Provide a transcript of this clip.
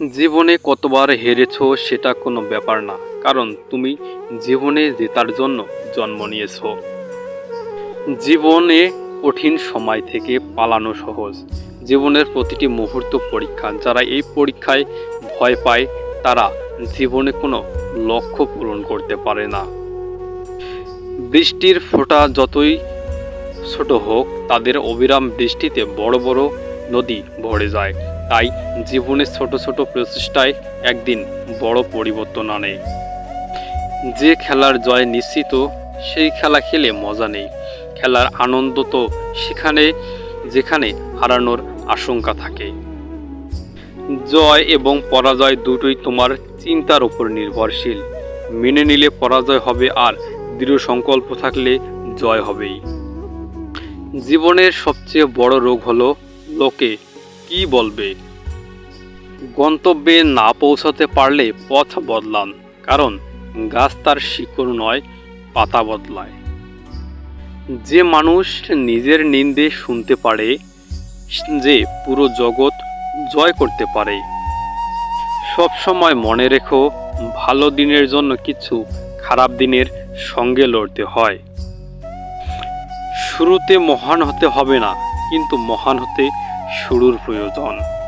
জীবনে কতবার হেরেছ সেটা কোনো ব্যাপার না, কারণ তুমি জীবনে জেতার জন্য জন্ম নিয়েছ। জীবনে কঠিন সময় থেকে পালানো সহজ। জীবনের প্রতিটি মুহূর্ত পরীক্ষা, যারা এই পরীক্ষায় ভয় পায়, তারা জীবনে কোনো লক্ষ্য পূরণ করতে পারে না। বৃষ্টির ফোঁটা যতই ছোট হোক, তাদের অবিরাম বৃষ্টিতে বড় বড় নদী ভরে যায়। তাই জীবনের ছোট ছোট প্রচেষ্টায় একদিন বড় পরিবর্তন আনে। যে খেলার জয় নিশ্চিত, সেই খেলা খেলে মজা নেই। খেলার আনন্দ তো সেখানে, যেখানে হারানোর আশঙ্কা থাকে। জয় এবং পরাজয় দুটোই তোমার চিন্তার উপর নির্ভরশীল। মেনে নিলে পরাজয় হবে আর দৃঢ় সংকল্প থাকলে জয় হবেই। জীবনের সবচেয়ে বড় রোগ হলো লোকে কি বলবে? গন্তব্যে না পৌঁছাতে পারলে পথ বদলান, কারণ গাছ তার শিকড় নয়, পাতা বদলায়। যে মানুষ নিজের নিন্দে শুনতে পারে, যে পুরো জগৎ জয় করতে পারে। সব সময় মনে রেখো, ভালো দিনের জন্য কিছু খারাপ দিনের সঙ্গে লড়তে হয়। শুরুতে মহান হতে হবে না, কিন্তু মহান হতে শুরুর প্রয়োজন।